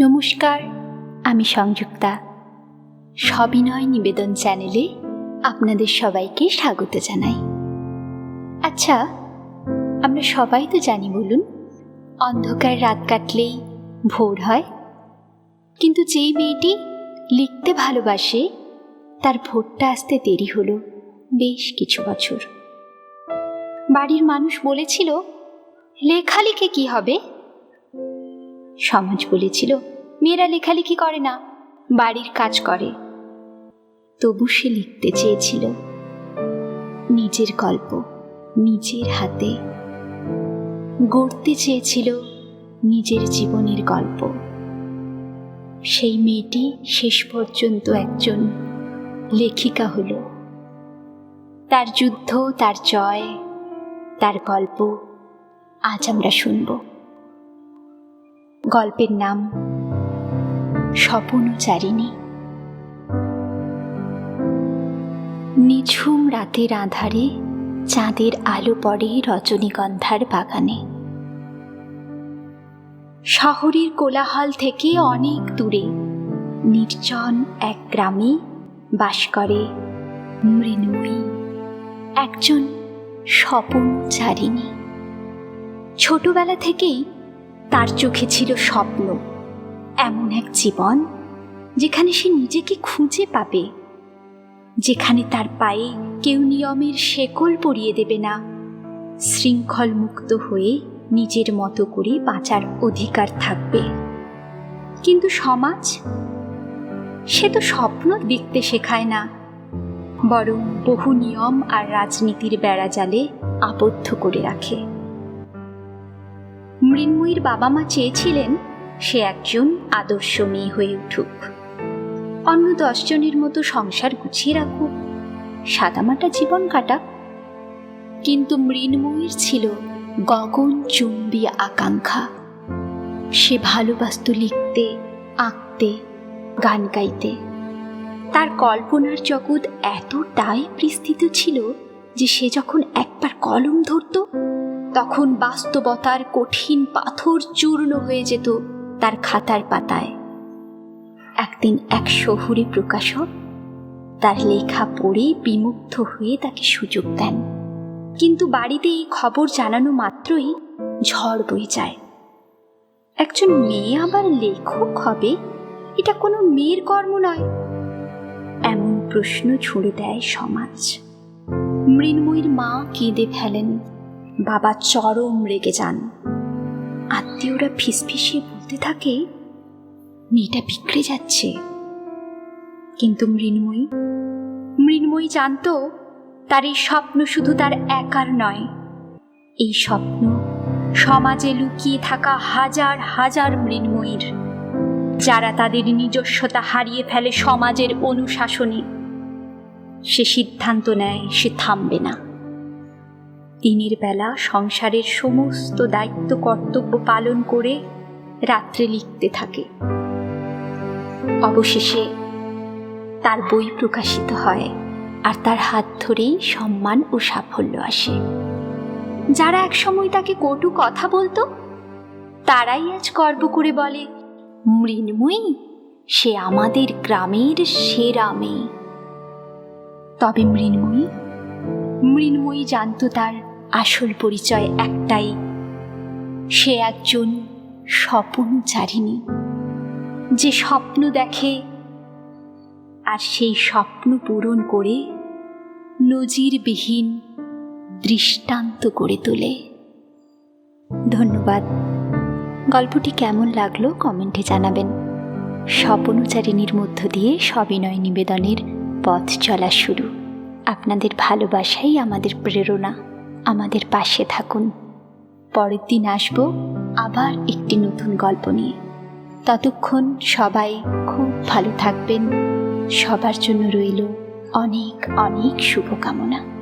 নমস্কার, আমি সংযুক্তা। সবিনয় নিবেদন চ্যানেলে আপনাদের সবাইকে স্বাগত জানাই। আচ্ছা আমরা সবাই তো জানি বলুন, অন্ধকার রাত কাটলেই ভোর হয়। কিন্তু যেই মেয়েটি লিখতে ভালোবাসে, তার ভোরটা আসতে দেরি হলো বেশ কিছু বছর। বাড়ির মানুষ বলেছিল, লেখালেখি কি হবে? সমাজ বলেছিল, মেয়েরা লেখালেখি করে না, বাড়ির কাজ করে। তবু সে লিখতে চেয়েছিল, নিজের গল্প নিজের হাতে। গড়তে চেয়েছিল নিজের জীবনের গল্প। সেই মেয়েটি শেষ পর্যন্ত একজন লেখিকা হলো। তার যুদ্ধ, তার জয়, তার গল্প আজ আমরা শুনব। গল্পের নাম স্বপনচারিণী। নিঝুম রাতের আধারে চাঁদের আলো পড়ে রজনীগন্ধার বাগানে। শহরের কোলাহল থেকে অনেক দূরে নির্জন এক গ্রামে বাস করে মৃন্ময়ী, একজন স্বপনচারিণী। ছোটবেলা থেকেই তার চোখে ছিল স্বপ্ন, এমন এক জীবন যেখানে সে নিজেকে খুঁজে পাবে, যেখানে তার পায়ে কেউ নিয়মের শেকল পরিয়ে দেবে না শৃঙ্খল মুক্ত হয়ে নিজের মতো করে বাঁচার অধিকার থাকবে। কিন্তু সমাজ, সে তো স্বপ্ন দেখতে শেখায় না, বরং বহু নিয়ম আর রাজনীতির বেড়াজালে আবদ্ধ করে রাখে। মৃন্ময়ীর বাবা মা চেয়েছিলেন সে একজন আদর্শ মেয়ে হয়ে উঠুক। অন্য দশজনের মতো সংসার গুছিয়ে রাখুক, সাদামাটা জীবন কাটাক। কিন্তু মৃন্ময়ীর ছিল গগন চুম্বী আকাঙ্ক্ষা। সে ভালোবাসত লিখতে, আঁকতে, গান গাইতে। তার কল্পনার জগৎ এতটাই বিস্তৃত ছিল যে সে যখন একবার কলম ধরত তখন বাস্তবতার কঠিন পাথর চূর্ণ হয়ে যেত তার খাতার পাতায়। একদিন এক শহুরে প্রকাশক তার লেখা পড়ে বিমুগ্ধ হয়ে তাকে সুযোগ দেন। কিন্তু বাড়িতে এই খবর জানানো মাত্রই ঝড় বয়ে যায়। একজন মেয়ে আবার লেখক হবে? এটা কোনো মেয়ের কর্ম নয়। এমন প্রশ্ন ছুড়ে দেয় সমাজ। মৃন্ময়ীর মা কেঁদে ফেলেন। বাবা চরম রেগে যান। আত্মীয়রা ফিসফিসিয়ে বলতে থাকে, মেয়েটা বিগড়ে যাচ্ছে। কিন্তু মৃন্ময়ী মৃন্ময়ী জানত তার এই স্বপ্ন শুধু তার একার নয়। এই স্বপ্ন সমাজে লুকিয়ে থাকা হাজার হাজার মৃন্ময়ীর, যারা তাদের নিজস্বতা হারিয়ে ফেলে সমাজের অনুশাসনে। সে সিদ্ধান্ত নেয়, সে থামবে না। দিনের বেলা সংসারের সমস্ত দায়িত্ব কর্তব্য পালন করে রাত্রে লিখতে থাকে। অবশেষে তার বই প্রকাশিত হয় আর তার হাত ধরেই সম্মান ও সাফল্য আসে। যারা একসময় তাকে কটু কথা বলতো, তারাই আজ গর্ব করে বলে, মৃন্ময়ী, সে আমাদের গ্রামের সেরা মেয়ে। তবে মৃন্ময়ী মৃন্ময়ী জানত তার আসল পরিচয় একটাই। সে একজন স্বপনচারিণী যে স্বপ্ন দেখে আর সেই স্বপ্ন পূরণ করে নজিরবিহীন দৃষ্টান্ত করে তোলে। ধন্যবাদ। গল্পটি কেমন লাগল কমেন্টে জানাবেন। স্বপনচারিণীর মধ্য দিয়ে সবিনয় নিবেদনের পথ চলা শুরু। আপনাদের ভালোবাসাই আমাদের প্রেরণা। আমাদের পাশে থাকুন। পরের দিন আসব আবার একটি নতুন গল্প নিয়ে। ততক্ষণ সবাই খুব ভালো থাকবেন। সবার জন্য রইল অনেক অনেক শুভকামনা।